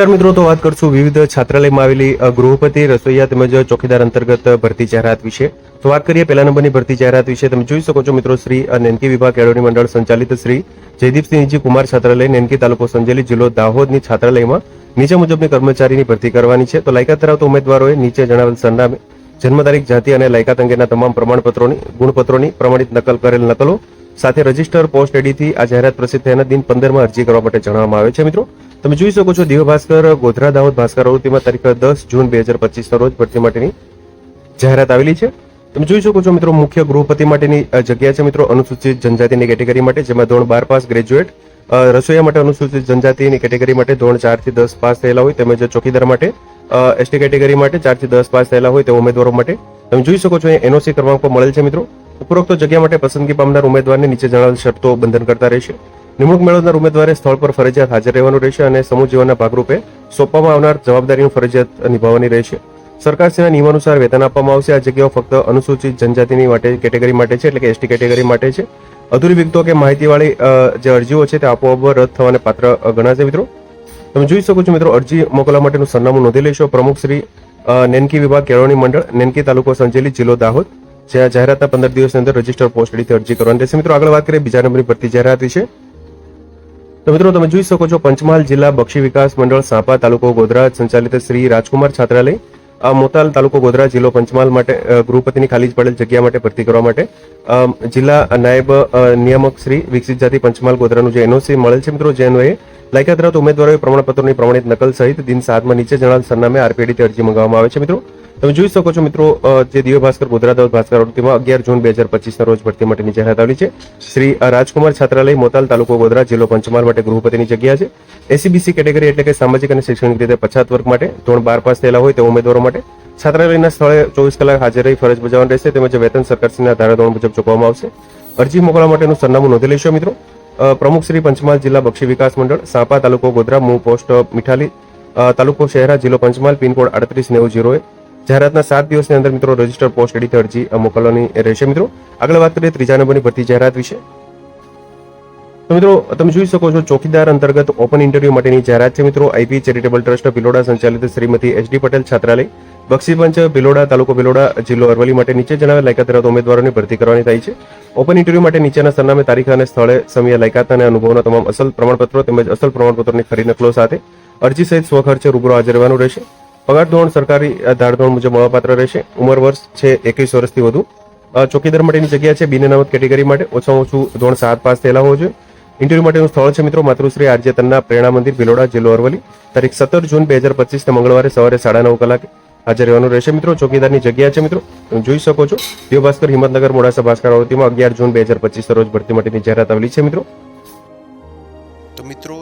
મિત્રો, તો વાત કરશું વિવિધ છાત્રાલયમાં આવેલી ગૃહપતિ રસોઈયા તેમજ ચોકીદાર અંતર્ગત ભરતી જાહેરાત વિશે. તો વાત કરીએ પહેલા નંબરની ભરતી જાહેરાત વિશે. તમે જોઈ શકો છો મિત્રો, શ્રી નેનકી વિભાગ કેળવણી મંડળ સંચાલિત શ્રી જયદીપસિંહજી કુમાર છાત્રાલય, નેનકી તાલુકો સંજેલી જિલ્લો દાહોદની છાત્રાલયમાં નીચે મુજબની કર્મચારીની ભરતી કરવાની છે. તો લાયકાત ધરાવતા ઉમેદવારોએ નીચે જણાવેલ સરનામે, જન્મ તારીખ, જાતિ અને લાયકાત અંગેના તમામ પ્રમાણપત્રોની, ગુણપત્રોની પ્રમાણિત નકલ કરેલ નકલો સાથે રજિસ્ટર પોસ્ટ એડીથી આ જાહેરાત પ્રસિદ્ધ થયાના દિન પંદરમાં અરજી કરવા માટે જણાવવામાં આવે છે, મિત્રો. તમે જોઈ શકો છો દિવ્ય ભાસ્કર ગોધરા, દાહોદ, ભાસ્કર આવૃત્તિમાં તારીખ દસ જૂન બે હજાર પચીસના રોજ ભરતી માટેની જાહેરાત આવેલી છે. તમે જોઈ શકો છો, મિત્રો, મુખ્ય ગૃહપતિ માટેની જગ્યા છે, મિત્રો, અનુસૂચિત જનજાતિની કેટેગરી માટે, જેમાં ધોરણ બાર પાસ ગ્રેજ્યુએટ રસોઈયા માટે અનુસૂચિત જનજાતિની કેટેગરી માટે ધોરણ ચારથી દસ પાસ થયેલા હોય, તેમજ ચોકીદાર માટે એસટી કેટેગરી માટે ચારથી દસ પાસ થયેલા હોય તે ઉમેદવારો માટે. તમે જોઈ શકો છો એનઓસી ક્રમાંક મળેલ છે, મિત્રો. ઉપરોક્ત જગ્યા માટે પસંદગી પામનાર ઉમેદવારને નીચે જણાવેલ શરતો બંધન કરતા રહેશે. નિમણૂક મેળવનાર ઉમેદવારે સ્થળ પર ફરજિયાત હાજર રહેવાનું રહેશે અને સમૂહ જીવનના ભાગરૂપે સોંપવામાં આવનાર જવાબદારીનું ફરજિયાત નિભાવવાની રહેશે. સરકારશ્રીના નિયમાનુસાર વેતન આપવામાં આવશે. આ જગ્યાઓ ફક્ત અનુસૂચિત જનજાતિની માટે, કેટેગરી માટે છે, એટલે કે એસટી કેટેગરી માટે છે. અધૂરી વિગતો કે માહિતીવાળી જે અરજીઓ છે તે આપોઆપ રદ થવાને પાત્ર ગણાશે મિત્રો. તમે જોઈ શકો છો મિત્રો, અરજી મોકલવા માટેનું સરનામું નોંધી લેશો પ્રમુખ શ્રી નેનકી વિભાગ કેળવણી મંડળ, નેનકી તાલુકો સંજેલી, જિલ્લો દાહોદ. જ્યાં જાહેરાતના પંદર દિવસની અંદર રજિસ્ટર પોસ્ટ એડીથી અરજી કરવાની રહેશે. મિત્રો, આગળ વાત કરીએ બીજા નંબરની ભરતી જાહેરાત વિશે. તો મિત્રો, તમે જોઈ શકો છો પંચમહાલ જિલ્લા બક્ષી વિકાસ મંડળ સાપા તાલુકો ગોધરા સંચાલિત શ્રી રાજકુમાર છાત્રાલય. આ મોતાલ તાલુકો ગોધરા જિલ્લો પંચમહાલ માટે ગૃહપતિની ખાલી પડેલ જગ્યા માટે ભરતી કરવા માટે જિલ્લા નાયબ નિયામક શ્રી વિકસિત જાતિ પંચમહાલ ગોધરાનું જે એનઓસી મળેલ છે, મિત્રો, જે અન્વયે લાયકાત ધરાવતા ઉમેદવારોએ પ્રમાણપત્રોની પ્રમાણિત નકલ સહિત દિન સાતમાં નીચે જણાવેલ સરનામે આરપીડીથી અરજી મંગાવવામાં આવે છે, મિત્રો. તમે જોઈ શકો છો મિત્રો જે દિવ્ય ભાસ્કર, ગોધરા દાહોદ ભાસ્કર તેમાં અગિયાર જૂન બે હજાર પચીસના રોજ ભરતી માટેની જાહેરાત આવેલી છે. શ્રી રાજકુમાર છાત્રાલય, મોતાલ તાલુકો ગોધરા, જિલ્લો પંચમહાલ માટે ગૃહપતિની જગ્યા છે. એસીબીસી કેટેગરી એટલે કે સામાજિક અને શૈક્ષણિક રીતે પછાત વર્ગ માટે ધોરણ બાર પાસ થયેલા હોય તેવા ઉમેદવારો માટે છાત્રાલયના સ્થળે ચોવીસ કલાક હાજર રહી ફરજ બજાવવાની રહેશે તેમજ વેતન સરકારશ્રીના ધારાધોરણ મુજબ ચૂકવવામાં આવશે. અરજી મોકલવા માટેનું સરનામું નોંધી લેશો મિત્રો. પ્રમુખ શ્રી પંચમહાલ જિલ્લા બક્ષી વિકાસ મંડળ, સાપા તાલુકો ગોધરા, મૂ પોસ્ટ, મીઠાલી તાલુકો શહેરા, જિલ્લો પંચમહાલ, પિનકોડ આડત્રીસ નેવું જીરો જાહેરાતના સાત દિવસની અંદર મિત્રો રજિસ્ટર પોસ્ટ એડિટ અરજી મોકલવાની રહેશે. મિત્રો, આગળ વાત કરીએ ત્રીજા નંબરની ભરતી જાહેરાત વિશે. તો મિત્રો, તમે જોઈ શકો છો ચોકીદાર અંતર્ગત ઓપન ઇન્ટરવ્યુ માટેની જાહેરાત છે મિત્રો. આઈપી ચેરિટેબલ ટ્રસ્ટ ભિલોડા સંચાલિત શ્રીમતી એચડી પટેલ છાત્રાલય. બક્ષીપંચ ભિલોડા, તાલુકો ભિલોડા, જિલ્લો અરવલ્લી માટે નીચે જણાવેલ લાયકાત ધરાવતા ઉમેદવારોની ભરતી કરવાની થાય છે. ઓપન ઇન્ટરવ્યુ માટે નીચેના સરનામે તારીખ અને સ્થળે સમય, લાયકાત અને અનુભવના તમામ અસલ પ્રમાણપત્રો તેમજ અસલ પ્રમાણપત્રોની ખરી નકલો સાથે અરજી સહિત સ્વખર્ચે રૂબરૂ હાજર રહેવાનું રહેશે. પગાર ધોરણ સરકારી ધારધોરણ મુજબ મળવાપાત્ર રહેશે. ઉંમર વર્ષ છે એકવીસ વર્ષથી વધુ. ચોકીદાર માટેની જગ્યા છે બિન અનામત કેટેગરી માટે. ઓછામાં ઓછું ધોરણ સાત પાસ થયેલા હોવું જોઈએ. ઇન્ટરવ્યુ માટેનું સ્થળ છે મિત્રો માતૃશ્રી આરજે તન્ના પ્રેરણા મંદિર, ભિલોડા, જિલ્લો અરવલી તારીખ સત્તર જૂન બે હજાર પચીસ મંગળવારે સવારે સાડા નવ કલાકે હાજર રહેવાનું રહેશે મિત્રો. ચોકીદારની જગ્યા છે મિત્રો. જોઈ શકો છો. દેવ ભાસ્કર હિંમતનગર મોડાસા ભાસ્કર આવૃત્તિમાં અગિયાર જૂન બે હજાર પચીસ રોજ ભરતી માટેની જાહેરાત આવેલી છે મિત્રો. તો મિત્રો